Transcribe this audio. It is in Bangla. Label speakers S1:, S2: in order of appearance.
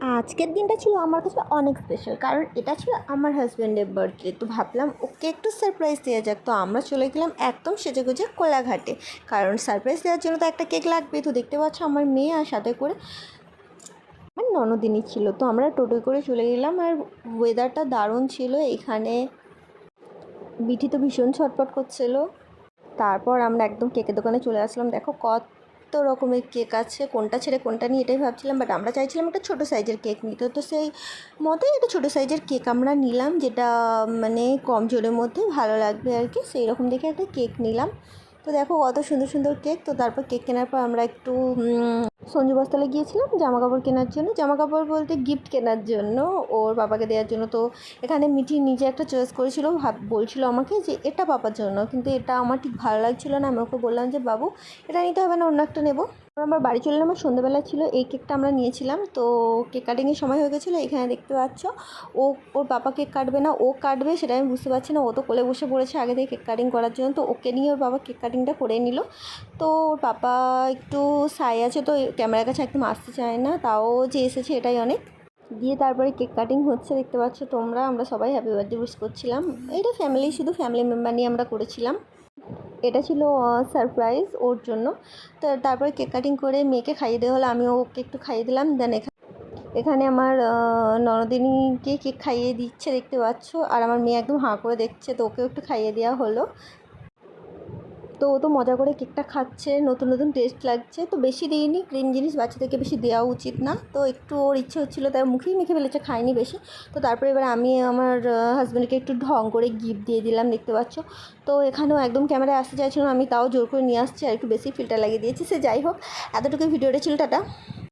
S1: আজকের দিনটা ছিল আমার কাছে অনেক স্পেশাল কারণ এটা ছিল আমার হাজব্যান্ডের বার্থডে তো ভাবলাম ওকে একটু সারপ্রাইজ দেওয়া যাক। তো আমরা চলে গেলাম একদম সেজে গুজে কোলাঘাটে, কারণ সারপ্রাইজ দেওয়ার জন্য তো একটা কেক লাগবে। তো দেখতে পাচ্ছ আমার মেয়ে আর সাথে করে আমার ননদিনী ছিল, তো আমরা টোটোয় করে চলে গেলাম আর ওয়েদারটা দারুণ ছিল, এখানে বিঠি তো ভীষণ ছটপট করছিল। তারপর আমরা একদম কেকের দোকানে চলে আসলাম। দেখো কত রকমের কেক আছে, কোনটা ছেড়ে কোনটা নিয়ে এটাই ভাবছিলাম বাট আমরা চাইছিলাম একটা ছোটো সাইজের কেক নিতে। তো সেই মতেই একটা ছোটো সাইজের কেক আমরা নিলাম, যেটা মানে কম জোরের মধ্যে ভালো লাগবে আর কি। সেই রকম দেখে একটা কেক নিলাম। তো দেখো কত সুন্দর সুন্দর কেক তো তারপর কেক কেনার পর আমরা একটু সঞ্জু বস্তালে গিয়েছিলাম জামা কাপড় কেনার জন্য। জামা কাপড় বলতে গিফট কেনার জন্য, ওর বাবাকে দেওয়ার জন্য। তো এখানে মিঠি নিজে একটা চয়েস করেছিল, ভাব, বলছিল আমাকে যে এটা পাপার জন্য, কিন্তু এটা আমার ঠিক ভালো লাগছিল না। আমি ওকে বললাম যে, বাবু, এটা নিতে হবে না, অন্য একটা নেব। আমরা বাড়ি চলে আমার সন্ধ্যেবেলা ছিল, এই কেকটা আমরা নিয়েছিলাম। তো কেক কাটিংয়ের সময় হয়ে গেছিল, এখানে দেখতে পাচ্ছ। ও, ওর বাবা কেক কাটবে না, ও কাটবে সেটা আমি বুঝতে পারছি না। ও তো কোলে বসে পড়েছে আগে থেকে কেক কাটিং করার জন্য। তো ওকে নিয়ে ওর বাবা কেক কাটিংটা করে নিল। তো ওর পাপা একটু সাই আছে, তো ক্যামেরার কাছে একদম আসতে চায় না। তাও যে এসেছে এটাই অনেক। দিয়ে তারপরে কেক কাটিং হচ্ছে, দেখতে পাচ্ছ তোমরা। আমরা সবাই হ্যাপি বার্থডে উইশ করছিলাম। এটা ফ্যামিলি শুধু ফ্যামিলি মেম্বার নিয়ে আমরা করেছিলাম। এটা ছিল সারপ্রাইজ ওর জন্য। তো তারপরে কেক কাটিং করে মেয়েকে খাইয়ে দেওয়া হলো আমি ওকে একটু খাইয়ে দিলাম। দেন এখানে এখানে আমার নরদিনীকে কেক খাইয়ে দিচ্ছে, দেখতে পাচ্ছ। আর আমার মেয়ে একদম হাঁ করে দেখছে, তো ওকেও একটু খাইয়ে দেওয়া হলো। তো ও তো মজা করে কেকটা খাচ্ছে, নতুন নতুন টেস্ট লাগছে। তো বেশি দিইনি ক্রিম জিনিস বাচ্চাদেরকে বেশি দেওয়া উচিত না। তো একটু ওর ইচ্ছে হচ্ছিল, তাই মুখেই মেখে ফেলেছে, খায়নি বেশি। তো তারপরে এবার আমি আমার হাজব্যান্ডকে একটু ঢং করে গিফট দিয়ে দিলাম, দেখতে পাচ্ছ। তো এখানেও একদম ক্যামেরায় আসতে চাইছিলাম আমি তাও জোর করে নিয়ে আসছি, আর একটু বেশি ফিল্টার লাগিয়ে দিয়েছি। সে যাই হোক এতটুকু ভিডিওটা ছিল, টাটা।